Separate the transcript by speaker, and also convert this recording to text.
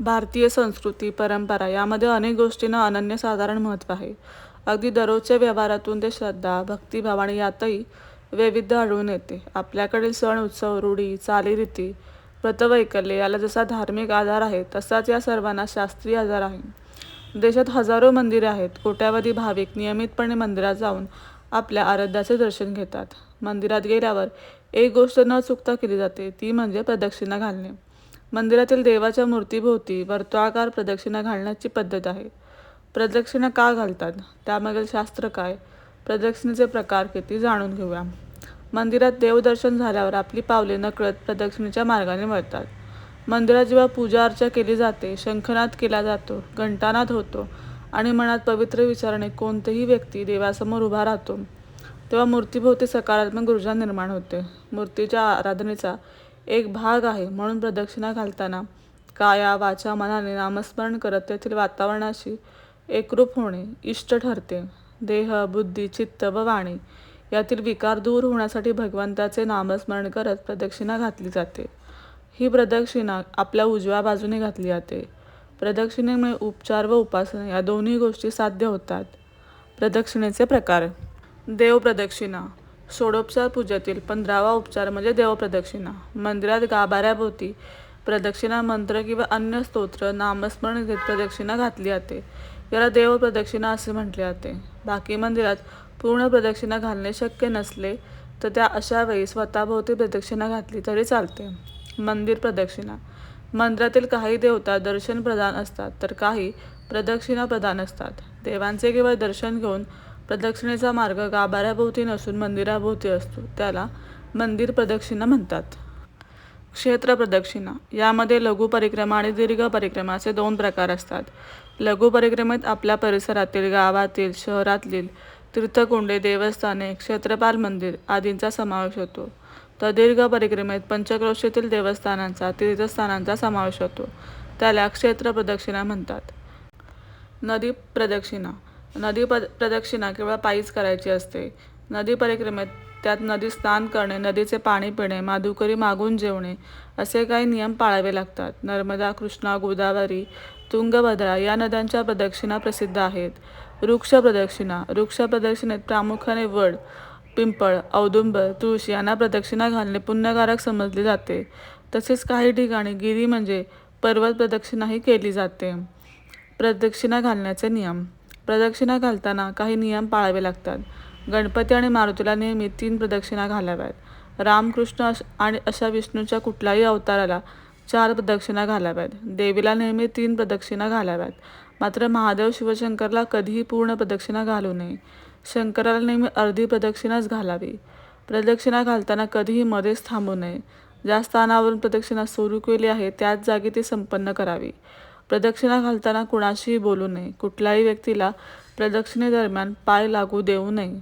Speaker 1: भारतीय संस्कृती, परंपरा यामध्ये अनेक गोष्टींना अनन्यसाधारण महत्त्व आहे. अगदी दररोजच्या व्यवहारातून ते श्रद्धा, भक्तिभाव आणि यातही वैविध्य आढळून येते. आपल्याकडील सण, उत्सव, रूढी, चालीरीती, व्रतवैकल्य याला जसा धार्मिक आधार आहे, तसाच या सर्वांना शास्त्रीय आधार आहे. देशात हजारो मंदिरे आहेत. कोट्यावधी भाविक नियमितपणे मंदिरात जाऊन आपल्या आराध्याचे दर्शन घेतात. मंदिरात गेल्यावर एक गोष्ट न चुकता केली जाते, ती म्हणजे प्रदक्षिणा घालणे. मंदिरातील देवाच्या मूर्तीभोवती वर्तुळाकार प्रदक्षिणा घालण्याची पद्धत आहे. प्रदक्षिणा का घालतात? त्यामागील शास्त्र काय? प्रदक्षिणेचे प्रकार किती? जाणून घेऊया. मंदिरात देवदर्शन झाल्यावर आपली पावले नकळत प्रदक्षिणेच्या मार्गाने वळतात. मंदिरात जेव्हा पूजा-अर्चा केली जाते, शंखनाद केला जातो, घंटानाद होतो आणि मनात पवित्र विचाराने कोणतीही व्यक्ती देवासमोर उभा राहतो, तेव्हा मूर्तीभोवती सकारात्मक ऊर्जा निर्माण होते. मूर्तीच्या आराधनेचा एक भाग आहे म्हणून प्रदक्षिणा घालताना काया, वाचा, मनाने नामस्मरण करत तेथील वातावरणाशी एकरूप होणे इष्ट ठरते. देह, बुद्धी, चित्त व वाणी यातील विकार दूर होण्यासाठी भगवंताचे नामस्मरण करत प्रदक्षिणा घातली जाते. ही प्रदक्षिणा आपल्या उजव्या बाजूने घातली जाते. प्रदक्षिणेमुळे उपचार व उपासना या दोन्ही गोष्टी साध्य होतात. प्रदक्षिणेचे प्रकार. देवप्रदक्षिणा. षोडोपचार पूजेतील पंधरावा उपचार म्हणजे देवप्रदक्षिणा. मंदिरात गाभाऱ्याभोवती प्रदक्षिणा मंत्र किंवा अन्य स्तोत्र, नामस्मरण घेत प्रदक्षिणा घातली जाते. याला देवप्रदक्षिणा असे म्हटले जाते. बाकी मंदिरात पूर्ण प्रदक्षिणा घालणे शक्य नसले तर त्या अशा वेळी स्वतःभोवती प्रदक्षिणा घातली तरी चालते. मंदिर प्रदक्षिणा. मंदिरातील काही देवता दर्शन प्रदान असतात तर काही प्रदक्षिणा प्रदान असतात. देवांचे केवळ दर्शन घेऊन प्रदक्षिणेचा मार्ग गाभाऱ्याभोवती नसून मंदिराभोवती असतो, त्याला मंदिर प्रदक्षिणा म्हणतात. क्षेत्र प्रदक्षिणा. यामध्ये लघु परिक्रमा आणि दीर्घ परिक्रमा असे दोन प्रकार असतात. लघु परिक्रमेत आपल्या परिसरातील, गावातील, शहरातील तीर्थकुंडे, देवस्थाने, क्षेत्रपाल मंदिर आदींचा समावेश होतो. तर दीर्घ परिक्रमेत पंचक्रोशीतील देवस्थानांचा, तीर्थस्थानांचा समावेश होतो, त्याला क्षेत्र प्रदक्षिणा म्हणतात. नदी प्रदक्षिणा. नदी प्रदक्षिणा केवळ पायीच करायची असते. नदी परिक्रमेत त्यात नदी स्नान करणे, नदीचे पाणी पिणे, माधुकरी मागून जेवणे असे काही नियम पाळावे लागतात. नर्मदा, कृष्णा, गोदावरी, तुंगभद्रा या नद्यांच्या प्रदक्षिणा प्रसिद्ध आहेत. वृक्ष प्रदक्षिणा. वृक्ष प्रदक्षिणेत प्रामुख्याने वड, पिंपळ, औदुंबर, तुळशी यांना प्रदक्षिणा घालणे पुण्यकारक समजले जाते. तसेच काही ठिकाणी गिरी म्हणजे पर्वत प्रदक्षिणाही केली जाते. प्रदक्षिणा घालण्याचे नियम. प्रदक्षिणा घालताना काही नियम पाळावे लागतात. गणपती आणि मारुतीला नेहमी तीन प्रदक्षिणा घालाव्यात. रामकृष्ण आणि अशा विष्णूच्या कुठल्याही अवताराला चार प्रदक्षिणा घालाव्यात. देवीला नेहमी तीन प्रदक्षिणा घालाव्यात. मात्र महादेव, शिवशंकरला कधीही पूर्ण प्रदक्षिणा घालू नये. शंकराला नेहमी अर्धी प्रदक्षिणाच घालावी. प्रदक्षिणा घालताना कधीही मध्येच थांबू नये. ज्या स्थानावरून प्रदक्षिणा सुरू केली आहे त्याच जागी ती संपन्न करावी. प्रदक्षिणा घालताना कुणाशीही बोलू नये. कुठल्याही व्यक्तीला प्रदक्षिणेदरम्यान पाय लागू देऊ नये.